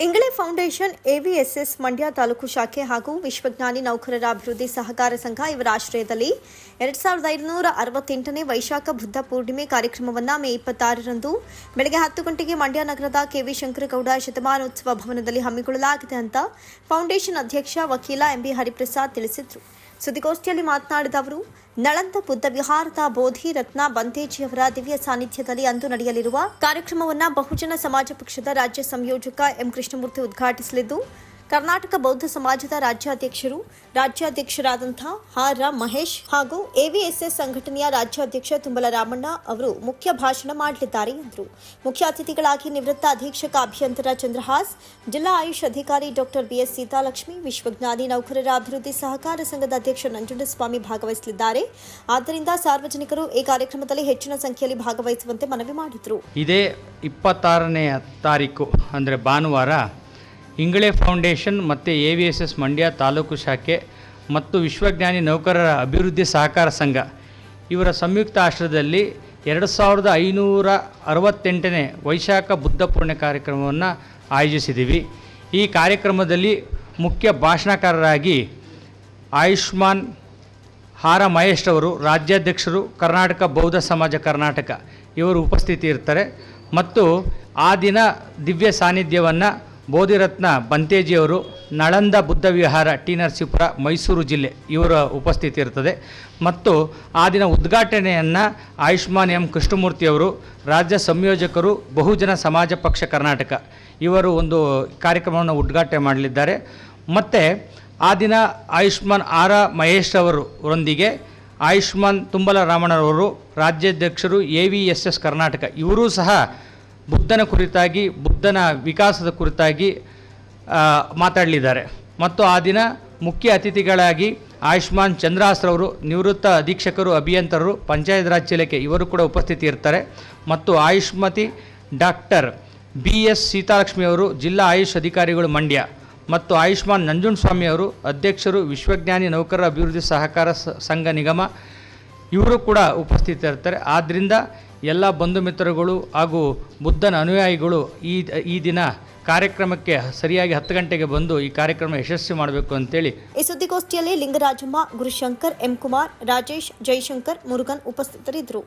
Ingale foundation AVSS Mandya taluk ಶಾಖೆ ಹಾಗೂ ವಿಶ್ವಜ್ಞಾನಿ ನೌಕರರ ಅಭಿವೃದ್ಧಿ ಸಹಕಾರ ಸಂಘ ಇವರ ಆಶ್ರಯದಲ್ಲಿ ಎರಡ್ ಸಾವಿರದ ಐದುನೂರ ಅರವತ್ತೆಂಟನೇ ವೈಶಾಖ ಬುದ್ಧ ಪೂರ್ಣಿಮೆ ಕಾರ್ಯಕ್ರಮವನ್ನು ಮೇ ಇಪ್ಪತ್ತಾರರಂದು ಬೆಳಗ್ಗೆ ಹತ್ತು ಗಂಟೆಗೆ ಮಂಡ್ಯ ನಗರದ ಕೆವಿ ಶಂಕರಗೌಡ ಶತಮಾನೋತ್ಸವ ಭವನದಲ್ಲಿ ಹಮ್ಮಿಕೊಳ್ಳಲಾಗಿದೆ ಅಂತ ಫೌಂಡೇಶನ್ ಅಧ್ಯಕ್ಷ ವಕೀಲ ಎಂಬಿ ಹರಿಪ್ರಸಾದ್ ತಿಳಿಸಿದರು. ಸುದ್ದಿಗೋಷ್ಠಿಯಲ್ಲಿ ಮಾತನಾಡಿದ ಅವರು, ನಳಂದ ಬುದ್ಧ ವಿಹಾರದ ಬೋಧಿ ರತ್ನ ಬಂತೇಜಿಯವರ ದಿವ್ಯ ಸಾನ್ನಿಧ್ಯದಲ್ಲಿ ಅಂದು ನಡೆಯಲಿರುವ ಕಾರ್ಯಕ್ರಮವನ್ನು ಬಹುಜನ ಸಮಾಜ ಪಕ್ಷದ ರಾಜ್ಯ ಸಂಯೋಜಕ ಎಂ ಕೃಷ್ಣಮೂರ್ತಿ ಉದ್ಘಾಟಿಸಲಿದ್ದು ಕರ್ನಾಟಕ ಬೌದ್ಧ ಸಮಾಜದ ರಾಜ್ಯಾಧ್ಯಕ್ಷರು, ರಾಜ್ಯಾಧ್ಯಕ್ಷರಾದಂಥ ಆರ್ ರಾ ಮಹೇಶ್ ಹಾಗೂ ಎವಿಎಸ್ಎಸ್ ಸಂಘಟನೆಯ ರಾಜ್ಯಾಧ್ಯಕ್ಷ ತುಂಬಲ ರಾಮಣ್ಣ ಅವರು ಮುಖ್ಯ ಭಾಷಣ ಮಾಡಲಿದ್ದಾರೆ ಎಂದರು. ಮುಖ್ಯ ಅತಿಥಿಗಳಾಗಿ ನಿವೃತ್ತ ಅಧೀಕ್ಷಕ ಅಭಿಯಂತರ ಚಂದ್ರಹಾಸ್, ಜಿಲ್ಲಾ ಆಯುಷ್ ಅಧಿಕಾರಿ ಡಾಕ್ಟರ್ ಬಿಎಸ್ ಸೀತಾಲಕ್ಷ್ಮಿ, ವಿಶ್ವಜ್ಞಾನಿ ನೌಕರರ ಅಭಿವೃದ್ಧಿ ಸಹಕಾರ ಸಂಘದ ಅಧ್ಯಕ್ಷ ನಂಜುಂಡಸ್ವಾಮಿ ಭಾಗವಹಿಸಲಿದ್ದಾರೆ. ಆದ್ದರಿಂದ ಸಾರ್ವಜನಿಕರು ಈ ಕಾರ್ಯಕ್ರಮದಲ್ಲಿ ಹೆಚ್ಚಿನ ಸಂಖ್ಯೆಯಲ್ಲಿ ಭಾಗವಹಿಸುವಂತೆ ಮನವಿ ಮಾಡಿದರು. ಇದೇ ಇಪ್ಪತ್ತಾರನೇ ತಾರೀಕು, ಅಂದರೆ ಭಾನುವಾರ ಇಂಗಳೆ ಫೌಂಡೇಶನ್ ಮತ್ತು A V S S Mandya taluk ಶಾಖೆ ಮತ್ತು ವಿಶ್ವಜ್ಞಾನಿ ನೌಕರರ ಅಭಿವೃದ್ಧಿ ಸಹಕಾರ ಸಂಘ. ಇವರ ಸಂಯುಕ್ತ ಆಶ್ರಯದಲ್ಲಿ ಎರಡು ಸಾವಿರದ ಐನೂರ ಅರವತ್ತೆಂಟನೇ ವೈಶಾಖ ಬುದ್ಧ ಪೂರ್ಣೆ ಕಾರ್ಯಕ್ರಮವನ್ನು ಆಯೋಜಿಸಿದ್ದೀವಿ ಈ ಕಾರ್ಯಕ್ರಮದಲ್ಲಿ ಮುಖ್ಯ ಭಾಷಣಕಾರರಾಗಿ ಆಯುಷ್ಮಾನ್ ಹಾರ ಮಹೇಶ್ ಅವರು ರಾಜ್ಯಾಧ್ಯಕ್ಷರು, ಕರ್ನಾಟಕ ಬೌದ್ಧ ಸಮಾಜ ಕರ್ನಾಟಕ, ಇವರು ಉಪಸ್ಥಿತಿ ಇರ್ತಾರೆ ಮತ್ತು ಆ ದಿನ ದಿವ್ಯ ಸಾನ್ನಿಧ್ಯವನ್ನು ಬೋಧಿರತ್ನ ಬಂತೇಜಿಯವರು ನಳಂದ ಬುದ್ಧ ವಿಹಾರ ಟಿ ನರಸೀಪುರ, ಮೈಸೂರು ಜಿಲ್ಲೆ ಇವರ ಉಪಸ್ಥಿತಿ ಇರ್ತದೆ ಮತ್ತು ಆ ದಿನ ಉದ್ಘಾಟನೆಯನ್ನು ಆಯುಷ್ಮಾನ್ ಎಂ ಕೃಷ್ಣಮೂರ್ತಿಯವರು, ರಾಜ್ಯ ಸಂಯೋಜಕರು, ಬಹುಜನ ಸಮಾಜ ಪಕ್ಷ ಕರ್ನಾಟಕ ಇವರು ಒಂದು ಕಾರ್ಯಕ್ರಮವನ್ನು ಉದ್ಘಾಟನೆ ಮಾಡಲಿದ್ದಾರೆ. ಮತ್ತು ಆ ದಿನ ಆಯುಷ್ಮಾನ್ ಆರ ಮಹೇಶ್ ಅವರೊಂದಿಗೆ ಆಯುಷ್ಮಾನ್ ತುಂಬಲ ರಾಮಣ್ಣರವರು ರಾಜ್ಯಾಧ್ಯಕ್ಷರು A V S S Karnataka ಇವರೂ ಸಹ ಬುದ್ಧನ ಕುರಿತಾಗಿ, ಬುದ್ಧನ ವಿಕಾಸದ ಕುರಿತಾಗಿ ಮಾತಾಡಲಿದ್ದಾರೆ. ಮತ್ತು ಆ ದಿನ ಮುಖ್ಯ ಅತಿಥಿಗಳಾಗಿ ಆಯುಷ್ಮಾನ್ ಚಂದ್ರಾಸ್ರವರು ನಿವೃತ್ತ ಅಧೀಕ್ಷಕರು, ಅಭಿಯಂತರರು, ಪಂಚಾಯತ್ ರಾಜ್ ಇಲಾಖೆ ಇವರು ಕೂಡ ಉಪಸ್ಥಿತಿ ಇರ್ತಾರೆ ಮತ್ತು ಆಯುಷ್ಮತಿ ಡಾಕ್ಟರ್ ಬಿ ಎಸ್ ಸೀತಾಲಕ್ಷ್ಮಿಯವರು ಜಿಲ್ಲಾ ಆಯುಷ್ ಅಧಿಕಾರಿಗಳು ಮಂಡ್ಯ. ಮತ್ತು ಆಯುಷ್ಮಾನ್ ನಂಜುಂಡಸ್ವಾಮಿ ಅವರು, ಅಧ್ಯಕ್ಷರು ವಿಶ್ವಜ್ಞಾನಿ ನೌಕರರ ಅಭಿವೃದ್ಧಿ ಸಹಕಾರ ಸಂಘ ನಿಗಮ, ಇವರು ಕೂಡ ಉಪಸ್ಥಿತರಿರ್ತಾರೆ ಆದ್ದರಿಂದ ಎಲ್ಲ ಬಂಧು ಮಿತ್ರಗಳು ಹಾಗೂ ಬುದ್ಧನ ಅನುಯಾಯಿಗಳು ಈ ಈ ದಿನ ಕಾರ್ಯಕ್ರಮಕ್ಕೆ ಸರಿಯಾಗಿ ಹತ್ತು ಗಂಟೆಗೆ ಬಂದು ಈ ಕಾರ್ಯಕ್ರಮ ಯಶಸ್ವಿ ಮಾಡಬೇಕು ಅಂತೇಳಿ ಈ ಸುದ್ದಿಗೋಷ್ಠಿಯಲ್ಲಿ ಲಿಂಗರಾಜಮ್ಮ, ಗುರುಶಂಕರ್ ಎಂ ಕುಮಾರ್ ರಾಜೇಶ್, ಜೈಶಂಕರ್, ಮುರುಗನ್ ಉಪಸ್ಥಿತರಿದ್ದರು.